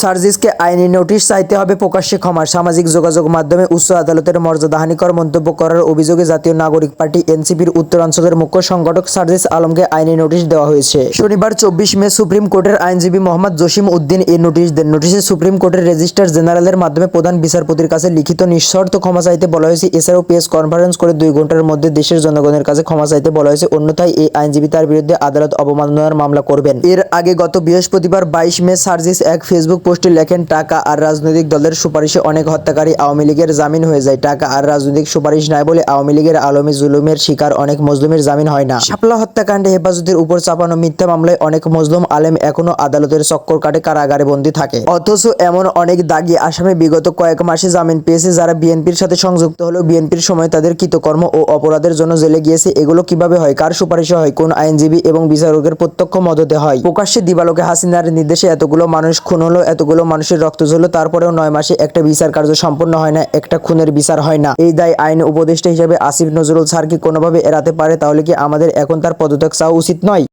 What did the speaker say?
সার্জিসকে আইনি নোটিশ চাইতে হবে প্রকাশ্যে ক্ষমা সামাজিক যোগাযোগ মাধ্যমে উচ্চ আদালতের মর্যাদাহানিকর মন্তব্য করার অভিযোগে জাতীয় নাগরিক পার্টি এনসিপির উত্তরাঞ্চলের মুখ্য সংগঠক সার্জিস আলমকে আইনি নোটিশ দেওয়া হয়েছে। শনিবার চব্বিশ মে সুপ্রিম কোর্টের আইনজীবী মোহাম্মদ জসিম উদ্দিন এই নোটিশ দেন। নোটিশে সুপ্রিম কোর্টের রেজিস্ট্রার জেনারেলের মাধ্যমে প্রধান বিচারপতির কাছে লিখিত নিঃশর্ত ক্ষমা চাইতে বলা হয়েছে। এছাড়াও প্রেস কনফারেন্স করে দুই ঘণ্টার মধ্যে দেশের জনগণের কাছে ক্ষমা চাইতে বলা হয়েছে। অন্যথায় এই আইনজীবী তার বিরুদ্ধে আদালত অবমাননার মামলা করবেন। এর আগে গত বৃহস্পতিবার বাইশ মে সার্জিস এক ফেসবুক পোস্টে লেখেন, টাকা আর রাজনৈতিক দলের সুপারিশে অনেক হত্যাকারী আওয়ামী লীগের জামিন হয়ে যায়। টাকা আর রাজনৈতিক সুপারিশ নাই বলে আওয়ামী লীগের আলমী জুলুমের শিকার অনেক মজলুমের জামিন হয় না। শাপলা হত্যাকাণ্ডে হেফাজতের উপর চাপানো মিথ্যা মামলায় অনেক মজলুম আলেম এখনও আদালতের চক্কর কাটে, কারাগারে বন্দী থাকে। অথচ এমন অনেক দাগি আসামে বিগত কয়েক মাসে জামিন পেয়েছে যারা বিএনপির সাথে সংযুক্ত হলেও বিএনপির সময় তাদের কৃতকর্ম ও অপরাধের জন্য জেলে গিয়েছে। এগুলো কীভাবে হয়? কার সুপারিশে হয়? কোন আইনজীবী এবং বিচারকের প্রত্যক্ষ মদতে হয়? প্রকাশ্যে দিবালোকে হাসিনার নির্দেশে এতগুলো মানুষ খুন হলো এতগুলো মানুষের রক্ত ঝরলো, তারপরেও নয় মাসে একটা বিচার কার্য সম্পন্ন হয় না, একটা খুনের বিচার হয় না। এই দায় আইন উপদেষ্টা হিসেবে আসিফ নজরুল স্যার কি কোনোভাবে এড়াতে পারে, তাহলে কি আমাদের এখন তার পদত্যাগ চাওয়া উচিত নয়?